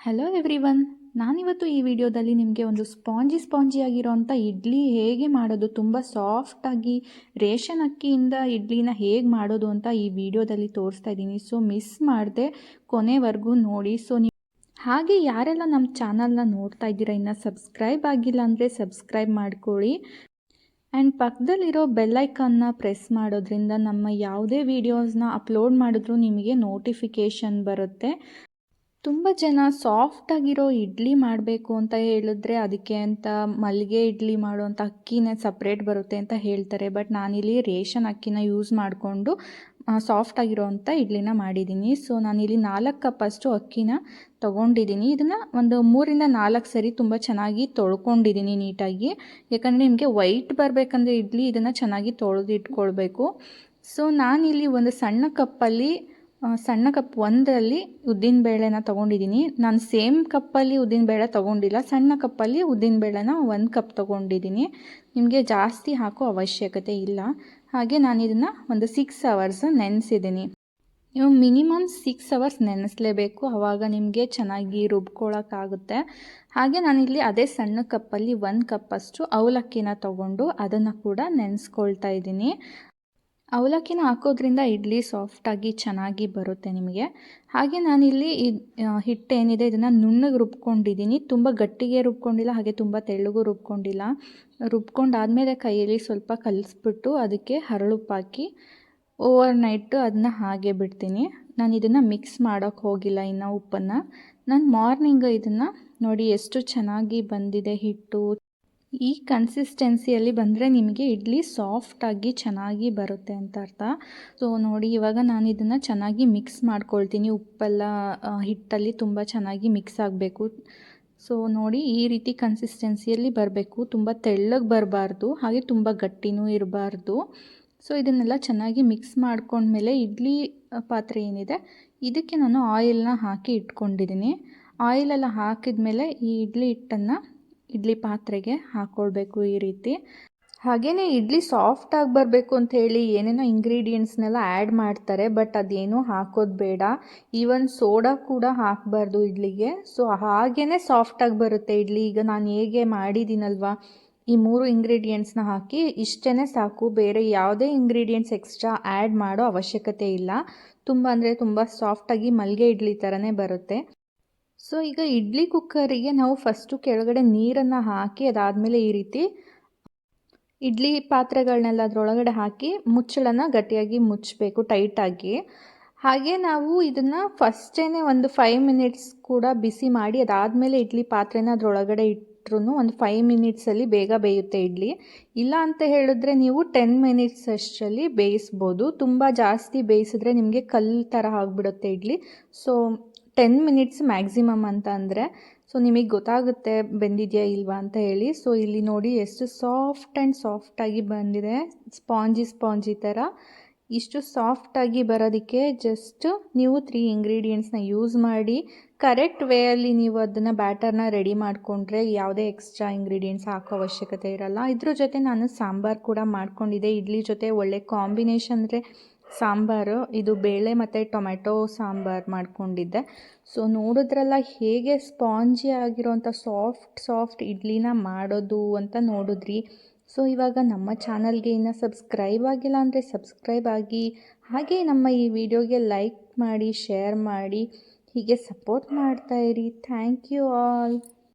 Hello everyone ನಾನಿವತ್ತು ಈ ವಿಡಿಯೋದಲ್ಲಿ ನಿಮಗೆ ಒಂದು ಸ್ಪಾಂಜಿ ಸ್ಪಾಂಜಿ ಆಗಿರೋಂಥ ಇಡ್ಲಿ ಹೇಗೆ ಮಾಡೋದು, ತುಂಬ ಸಾಫ್ಟಾಗಿ ರೇಷನ್ ಅಕ್ಕಿಯಿಂದ ಇಡ್ಲಿನ ಹೇಗೆ ಮಾಡೋದು ಅಂತ ಈ ವಿಡಿಯೋದಲ್ಲಿ ತೋರಿಸ್ತಾ ಇದ್ದೀನಿ. ಸೊ ಮಿಸ್ ಮಾಡದೆ ಕೊನೆವರೆಗೂ ನೋಡಿ. ಸೊ ನೀವು ಹಾಗೆ ಯಾರೆಲ್ಲ ನಮ್ಮ ಚಾನಲ್ನ ನೋಡ್ತಾ ಇದ್ದೀರಾ, ಇನ್ನು ಸಬ್ಸ್ಕ್ರೈಬ್ ಆಗಿಲ್ಲ ಅಂದರೆ ಸಬ್ಸ್ಕ್ರೈಬ್ ಮಾಡ್ಕೊಳ್ಳಿ. ಆ್ಯಂಡ್ ಪಕ್ಕದಲ್ಲಿರೋ ಬೆಲ್ಲೈಕನ್ನ ಪ್ರೆಸ್ ಮಾಡೋದ್ರಿಂದ ನಮ್ಮ ಯಾವುದೇ ವೀಡಿಯೋಸ್ನ ಅಪ್ಲೋಡ್ ಮಾಡಿದ್ರೂ ನಿಮಗೆ ನೋಟಿಫಿಕೇಷನ್ ಬರುತ್ತೆ. ತುಂಬ ಜನ ಸಾಫ್ಟಾಗಿರೋ ಇಡ್ಲಿ ಮಾಡಬೇಕು ಅಂತ ಹೇಳಿದ್ರೆ ಅದಕ್ಕೆ ಅಂತ ಮಲ್ಲಿಗೆ ಇಡ್ಲಿ ಮಾಡುವಂಥ ಅಕ್ಕಿನೇ ಸಪ್ರೇಟ್ ಬರುತ್ತೆ ಅಂತ ಹೇಳ್ತಾರೆ. ಬಟ್ ನಾನಿಲ್ಲಿ ರೇಷನ್ ಅಕ್ಕಿನ ಯೂಸ್ ಮಾಡಿಕೊಂಡು ಸಾಫ್ಟಾಗಿರೋವಂಥ ಇಡ್ಲಿನ ಮಾಡಿದ್ದೀನಿ. ಸೊ ನಾನಿಲ್ಲಿ ನಾಲ್ಕು ಕಪ್ಪಷ್ಟು ಅಕ್ಕಿನ ತೊಗೊಂಡಿದ್ದೀನಿ. ಇದನ್ನು ಒಂದು ಮೂರಿಂದ ನಾಲ್ಕು ಸರಿ ತುಂಬ ಚೆನ್ನಾಗಿ ತೊಳ್ಕೊಂಡಿದ್ದೀನಿ ನೀಟಾಗಿ. ಯಾಕಂದರೆ ನಿಮಗೆ ವೈಟ್ ಬರಬೇಕಂದ್ರೆ ಇಡ್ಲಿ ಇದನ್ನು ಚೆನ್ನಾಗಿ ತೊಳೆದು ಇಟ್ಕೊಳ್ಬೇಕು ಸೊ ನಾನಿಲ್ಲಿ ಒಂದು ಸಣ್ಣ ಕಪ್ಪಲ್ಲಿ ಸಣ್ಣ ಕಪ್ ಒಂದರಲ್ಲಿ ಉದ್ದಿನಬೇಳೆನ ತೊಗೊಂಡಿದ್ದೀನಿ. ನಾನು ಸೇಮ್ ಕಪ್ಪಲ್ಲಿ ಉದ್ದಿನಬೇಳೆ ತೊಗೊಂಡಿಲ್ಲ. ಸಣ್ಣ ಕಪ್ಪಲ್ಲಿ ಉದ್ದಿನಬೇಳೆನ ಒಂದು ಕಪ್ ತೊಗೊಂಡಿದ್ದೀನಿ. ನಿಮಗೆ ಜಾಸ್ತಿ ಹಾಕೋ ಅವಶ್ಯಕತೆ ಇಲ್ಲ. ಹಾಗೆ ನಾನು ಇದನ್ನು ಒಂದು ಸಿಕ್ಸ್ ಅವರ್ಸ್ ನೆನೆಸಿದ್ದೀನಿ. ನೀವು ಮಿನಿಮಮ್ ಸಿಕ್ಸ್ ಅವರ್ಸ್ ನೆನೆಸಲೇಬೇಕು. ಆವಾಗ ನಿಮಗೆ ಚೆನ್ನಾಗಿ ರುಬ್ಕೊಳ್ಳೋಕ್ಕಾಗುತ್ತೆ ಹಾಗೆ ನಾನಿಲ್ಲಿ ಅದೇ ಸಣ್ಣ ಕಪ್ಪಲ್ಲಿ ಒಂದು ಕಪ್ಪಷ್ಟು ಅವಲಕ್ಕಿನ ತೊಗೊಂಡು ಅದನ್ನು ಕೂಡ ನೆನೆಸ್ಕೊಳ್ತಾ ಇದ್ದೀನಿ. ಅವಲಕ್ಕಿನ ಹಾಕೋದ್ರಿಂದ ಇಡ್ಲಿ ಸಾಫ್ಟಾಗಿ ಚೆನ್ನಾಗಿ ಬರುತ್ತೆ ನಿಮಗೆ. ಹಾಗೆ ನಾನಿಲ್ಲಿ ಈ ಹಿಟ್ಟು ಏನಿದೆ, ಇದನ್ನು ನುಣ್ಣಗೆ ರುಬ್ಕೊಂಡಿದ್ದೀನಿ. ತುಂಬ ಗಟ್ಟಿಗೆ ರುಬ್ಕೊಂಡಿಲ್ಲ, ಹಾಗೆ ತುಂಬ ತೆಳ್ಳಗೂ ರುಬ್ಕೊಂಡಿಲ್ಲ. ರುಬ್ಕೊಂಡಾದಮೇಲೆ ಕೈಯಲ್ಲಿ ಸ್ವಲ್ಪ ಕಲಿಸ್ಬಿಟ್ಟು ಅದಕ್ಕೆ ಹರಳುಪ್ಪಾಕಿ ಓವರ್ ನೈಟು ಅದನ್ನ ಹಾಗೆ ಬಿಡ್ತೀನಿ. ನಾನು ಇದನ್ನು ಮಿಕ್ಸ್ ಮಾಡೋಕ್ಕೆ ಹೋಗಿಲ್ಲ ಇನ್ನು ಉಪ್ಪನ್ನು. ನಾನು ಮಾರ್ನಿಂಗ್ ಇದನ್ನು ನೋಡಿ ಎಷ್ಟು ಚೆನ್ನಾಗಿ ಬಂದಿದೆ ಹಿಟ್ಟು. ಈ ಕನ್ಸಿಸ್ಟೆನ್ಸಿಯಲ್ಲಿ ಬಂದರೆ ನಿಮಗೆ ಇಡ್ಲಿ ಸಾಫ್ಟಾಗಿ ಚೆನ್ನಾಗಿ ಬರುತ್ತೆ ಅಂತ ಅರ್ಥ. ಸೊ ನೋಡಿ, ಇವಾಗ ನಾನು ಇದನ್ನು ಚೆನ್ನಾಗಿ ಮಿಕ್ಸ್ ಮಾಡ್ಕೊಳ್ತೀನಿ. ಉಪ್ಪೆಲ್ಲ ಹಿಟ್ಟಲ್ಲಿ ತುಂಬ ಚೆನ್ನಾಗಿ ಮಿಕ್ಸ್ ಆಗಬೇಕು. ಸೊ ನೋಡಿ, ಈ ರೀತಿ ಕನ್ಸಿಸ್ಟೆನ್ಸಿಯಲ್ಲಿ ಬರಬೇಕು. ತುಂಬ ತೆಳ್ಳಗೆ ಬರಬಾರ್ದು. ಹಾಗೆ ತುಂಬ ಗಟ್ಟಿನೂ ಇರಬಾರ್ದು. ಸೊ ಇದನ್ನೆಲ್ಲ ಚೆನ್ನಾಗಿ ಮಿಕ್ಸ್ ಮಾಡ್ಕೊಂಡ್ಮೇಲೆ ಇಡ್ಲಿ ಪಾತ್ರೆ ಏನಿದೆ, ಇದಕ್ಕೆ ನಾನು ಆಯಿಲ್ನ ಹಾಕಿ ಇಟ್ಕೊಂಡಿದ್ದೀನಿ. ಆಯಿಲೆಲ್ಲ ಹಾಕಿದ ಮೇಲೆ ಈ ಇಡ್ಲಿ ಹಿಟ್ಟನ್ನು ಇಡ್ಲಿ ಪಾತ್ರೆಗೆ ಹಾಕ್ಕೊಳ್ಬೇಕು ಈ ರೀತಿ. ಹಾಗೆಯೇ ಇಡ್ಲಿ ಸಾಫ್ಟ್ ಆಗಿ ಬರಬೇಕು ಅಂತ ಹೇಳಿ ಏನೇನೋ ಇಂಗ್ರೀಡಿಯೆಂಟ್ಸ್ನೆಲ್ಲ ಆ್ಯಡ್ ಮಾಡ್ತಾರೆ ಬಟ್ ಅದೇನೂ ಹಾಕೋದು ಬೇಡ. ಈವನ್ ಸೋಡಾ ಕೂಡ ಹಾಕಬಾರ್ದು ಇಡ್ಲಿಗೆ. ಸೊ ಹಾಗೇ ಸಾಫ್ಟಾಗಿ ಬರುತ್ತೆ ಇಡ್ಲಿ. ಈಗ ನಾನು ಹೇಗೆ ಮಾಡಿದ್ದೀನಲ್ವಾ ಈ ಮೂರು ಇಂಗ್ರೀಡಿಯೆಂಟ್ಸ್ನ ಹಾಕಿ ಇಷ್ಟೇ ಸಾಕು. ಬೇರೆ ಯಾವುದೇ ಇಂಗ್ರೀಡಿಯೆಂಟ್ಸ್ ಎಕ್ಸ್ಟ್ರಾ ಆ್ಯಡ್ ಮಾಡೋ ಅವಶ್ಯಕತೆ ಇಲ್ಲ. ತುಂಬ ಅಂದರೆ ತುಂಬ ಸಾಫ್ಟಾಗಿ ಮಲ್ಲಿಗೆ ಇಡ್ಲಿ ಥರನೇ ಬರುತ್ತೆ. ಸೊ ಈಗ ಇಡ್ಲಿ ಕುಕ್ಕರಿಗೆ ನಾವು ಫಸ್ಟು ಕೆಳಗಡೆ ನೀರನ್ನು ಹಾಕಿ ಅದಾದಮೇಲೆ ಈ ರೀತಿ ಇಡ್ಲಿ ಪಾತ್ರೆಗಳನ್ನೆಲ್ಲ ಅದರೊಳಗಡೆ ಹಾಕಿ ಮುಚ್ಚಳನ ಗಟ್ಟಿಯಾಗಿ ಮುಚ್ಚಬೇಕು ಟೈಟಾಗಿ ಹಾಗೆ ನಾವು ಇದನ್ನು ಫಸ್ಟೇ ಒಂದು ಫೈವ್ ಮಿನಿಟ್ಸ್ ಕೂಡ ಬಿಸಿ ಮಾಡಿ ಅದಾದಮೇಲೆ ಇಡ್ಲಿ ಪಾತ್ರೆನ ಅದರೊಳಗಡೆ ಇಟ್ಟರು ಒಂದು ಫೈವ್ ಮಿನಿಟ್ಸಲ್ಲಿ ಬೇಗ ಬೇಯುತ್ತೆ ಇಡ್ಲಿ. ಇಲ್ಲ ಅಂತ ಹೇಳಿದ್ರೆ ನೀವು ಟೆನ್ ಮಿನಿಟ್ಸ್ ಅಷ್ಟರಲ್ಲಿ ಬೇಯಿಸ್ಬೋದು. ತುಂಬ ಜಾಸ್ತಿ ಬೇಯಿಸಿದ್ರೆ ನಿಮಗೆ ಕಲ್ಲು ಥರ ಆಗಿಬಿಡುತ್ತೆ idli. So ten minutes maximum ಅಂತ ಅಂದರೆ, ಸೊ ನಿಮಗೆ ಗೊತ್ತಾಗುತ್ತೆ ಬೆಂದಿದೆಯಾ ಇಲ್ವಾ ಅಂತ ಹೇಳಿ, ಸೊ ಇಲ್ಲಿ ನೋಡಿ ಎಷ್ಟು ಸಾಫ್ಟ್ ಆ್ಯಂಡ್ ಸಾಫ್ಟಾಗಿ ಬಂದಿದೆ, ಸ್ಪಾಂಜಿ ಸ್ಪಾಂಜಿ ಥರ ಇಷ್ಟು ಸಾಫ್ಟಾಗಿ ಬರೋದಕ್ಕೆ ಜಸ್ಟ್ ನೀವು ತ್ರೀ ಇಂಗ್ರೀಡಿಯೆಂಟ್ಸ್ನ ಯೂಸ್ ಮಾಡಿ ಕರೆಕ್ಟ್ ವೇಯಲ್ಲಿ ನೀವು ಅದನ್ನು ಬ್ಯಾಟರ್ನ ರೆಡಿ ಮಾಡಿಕೊಂಡ್ರೆ ಯಾವುದೇ ಎಕ್ಸ್ಟ್ರಾ ಇಂಗ್ರೀಡಿಯೆಂಟ್ಸ್ ಹಾಕೋ ಅವಶ್ಯಕತೆ ಇರಲ್ಲ. ಇದ್ರ ಜೊತೆ ನಾನು ಸಾಂಬಾರು ಕೂಡ ಮಾಡ್ಕೊಂಡಿದ್ದೆ. ಇಡ್ಲಿ ಜೊತೆ ಒಳ್ಳೆ ಕಾಂಬಿನೇಷನ್ ಅಂದರೆ ಸಾಂಬಾರು, ಇದು ಬೇಳೆ ಮತ್ತು ಟೊಮೆಟೊ ಸಾಂಬಾರು ಮಾಡ್ಕೊಂಡಿದ್ದೆ. ಸೊ ನೋಡಿದ್ರಲ್ಲ ಹೇಗೆ ಸ್ಪಾಂಜಿ ಆಗಿರೋಂಥ ಸಾಫ್ಟ್ ಸಾಫ್ಟ್ ಇಡ್ಲಿನ ಮಾಡೋದು ಅಂತ ನೋಡಿದ್ರಿ. ಸೊ ಇವಾಗ ನಮ್ಮ ಚಾನಲ್ಗೆ ಇನ್ನು ಸಬ್ಸ್ಕ್ರೈಬ್ ಆಗಿಲ್ಲ ಅಂದರೆ ಸಬ್ಸ್ಕ್ರೈಬ್ ಆಗಿ, ಹಾಗೆ ನಮ್ಮ ಈ ವಿಡಿಯೋಗೆ ಲೈಕ್ ಮಾಡಿ, ಶೇರ್ ಮಾಡಿ, ಹೀಗೆ ಸಪೋರ್ಟ್ ಮಾಡ್ತಾಯಿರಿ ಥ್ಯಾಂಕ್ ಯು ಆಲ್.